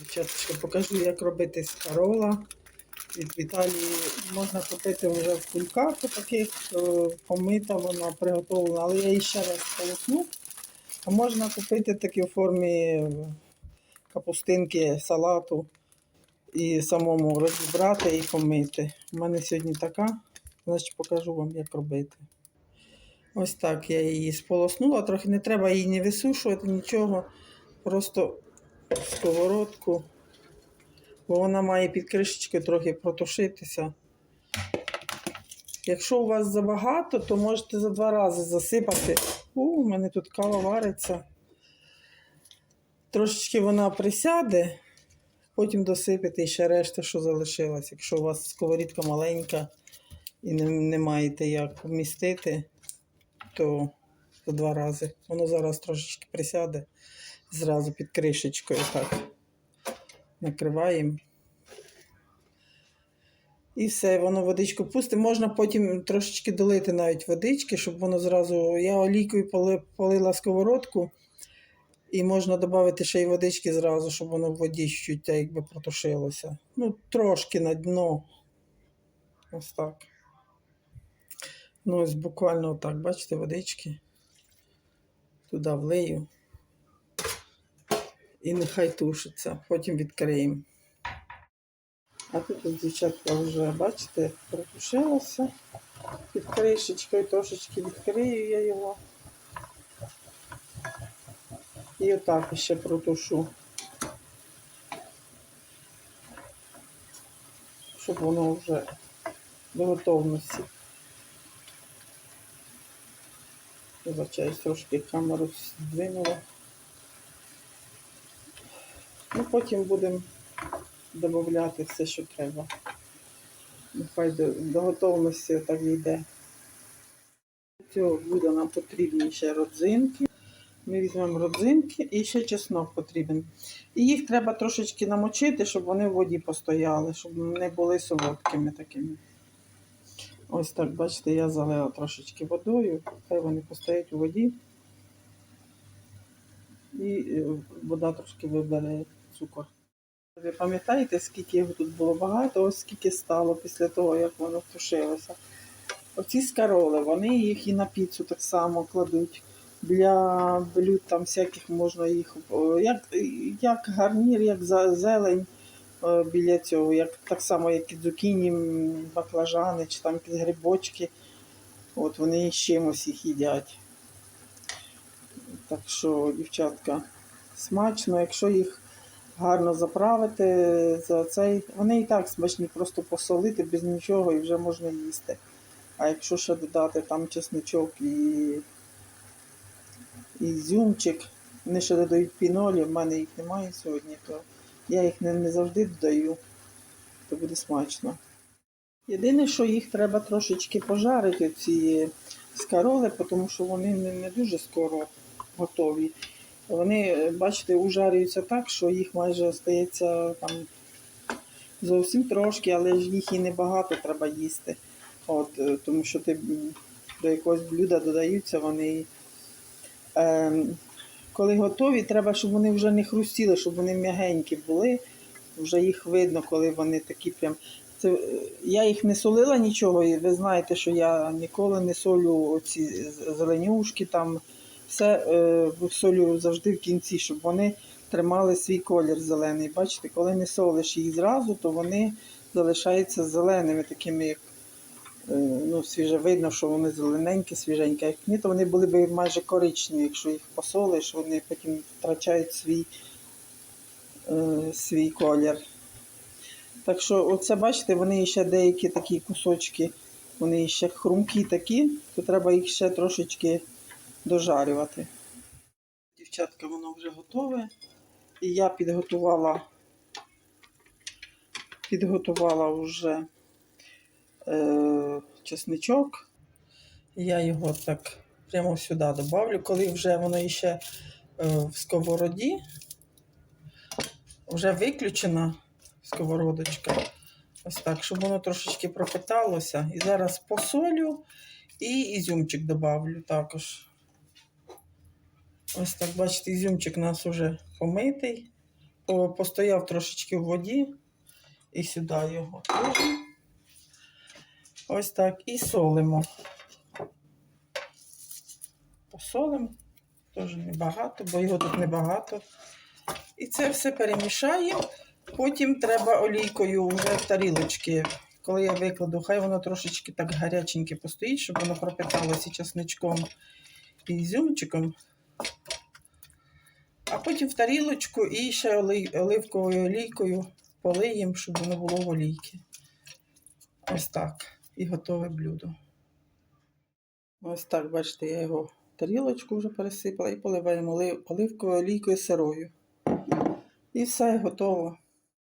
Дівчаточка, покажу, як робити скарола. Від Віталії можна купити вже в кульках таких, е, помита вона приготовлена, але я її ще раз полосну. А можна купити такі в формі капустинки, салату і самому розібрати і помити. У мене сьогодні така, значить покажу вам, як робити. Ось так я її сполоснула, трохи не треба її не висушувати, нічого. Просто сковородку, бо вона має під кришечкою трохи протушитися. Якщо у вас забагато, то можете за два рази засипати. У, у мене тут кава вариться. Трошечки вона присяде, потім досипете і ще решта, що залишилось. Якщо у вас сковорідка маленька і не, не маєте як вмістити, то за два рази. Воно зараз трошечки присяде зразу під кришечкою так. Накриваємо. І все, воно водичку пусте. Можна потім трошечки долити навіть водички, щоб воно зразу. Я олійкою полила сковородку, і можна додати ще й водички зразу, щоб воно в воді чуть якби протушилося. Ну, трошки на дно. Ось так. Ну, ось буквально отак, бачите, водички. Туди влию. І нехай тушиться. Потім відкриємо. А тут дівчатка вже, бачите, протушилося. Під кришечкою трошечки відкрию я його. І отак ще протушу. Щоб воно вже до готовності. Вибачаюсь, трошки камеру здвинула. Ну, потім будемо додати все, що треба. Нехай до, до готовності так йде. Для цього блюда нам потрібні ще родзинки. Ми візьмемо родзинки і ще чеснок потрібен. І їх треба трошечки намочити, щоб вони в воді постояли, щоб не були солодкими такими. Ось так, бачите, я залила трошечки водою, хай вони постоять у воді. І е, вода трошки вибере цукор. Ви пам'ятаєте, скільки його тут було багато, ось скільки стало після того, як воно тушилося. Оці скароли, вони їх і на піцу так само кладуть. Для блюд там всяких можна їх, як, як гарнір, як зелень біля цього, як, так само, як і цукіні, м, баклажани чи там якісь грибочки. От вони з чимось їх їдять. Так що, дівчатка, смачно, якщо їх гарно заправити за цей. Вони і так смачні, просто посолити без нічого і вже можна їсти. А якщо ще додати там чесничок і, і ізюмчик, вони ще додають пінолі, в мене їх немає сьогодні, то я їх не, не завжди додаю, то буде смачно. Єдине, що їх треба трошечки пожарити, ці скароли, тому що вони не, дуже скоро готові. Вони, бачите, ужарюються так, що їх майже стається там зовсім трошки, але ж їх і небагато треба їсти. От, е, тому що ти до якогось блюда додаються вони. Е, коли готові, треба, щоб вони вже не хрустіли, щоб вони м'ягенькі були. Вже їх видно, коли вони такі прям. Це, е, я їх не солила нічого, і ви знаєте, що я ніколи не солю оці зеленюшки там все е, солю завжди в кінці, щоб вони тримали свій колір зелений. Бачите, коли не солиш їх зразу, то вони залишаються зеленими, такими, як ну, свіже видно, що вони зелененькі, свіженькі. Як ні, то вони були б майже коричневі. Якщо їх посолиш, вони потім втрачають свій, е, свій колір. Так що, оце, бачите, вони ще деякі такі кусочки, вони ще хрумкі такі, то треба їх ще трошечки дожарювати. Дівчатка, воно вже готове. І я підготувала, підготувала вже е, чесничок. Я його так прямо сюди добавлю, коли вже воно ще е, в сковороді, вже виключена сковородочка. Ось так, щоб воно трошечки пропиталося. І зараз посолю і ізюмчик добавлю також. Ось так, бачите, ізюмчик у нас уже помитий, постояв трошечки в воді і сюди його теж. Ось так. І солимо. Посолимо. Теж небагато, бо його тут небагато. І це все перемішаємо. Потім треба олійкою вже в тарілочки. Коли я викладу, хай воно трошечки так гаряченьке постоїть, щоб воно пропиталося часничком і ізюмчиком. А потім в тарілочку і ще оливковою олійкою полиємо, щоб воно було в олійки. Ось так. І готове блюдо. Ось так, бачите, я його тарілочку вже пересипала і поливаємо оли- оливковою олійкою сирою. І все готово.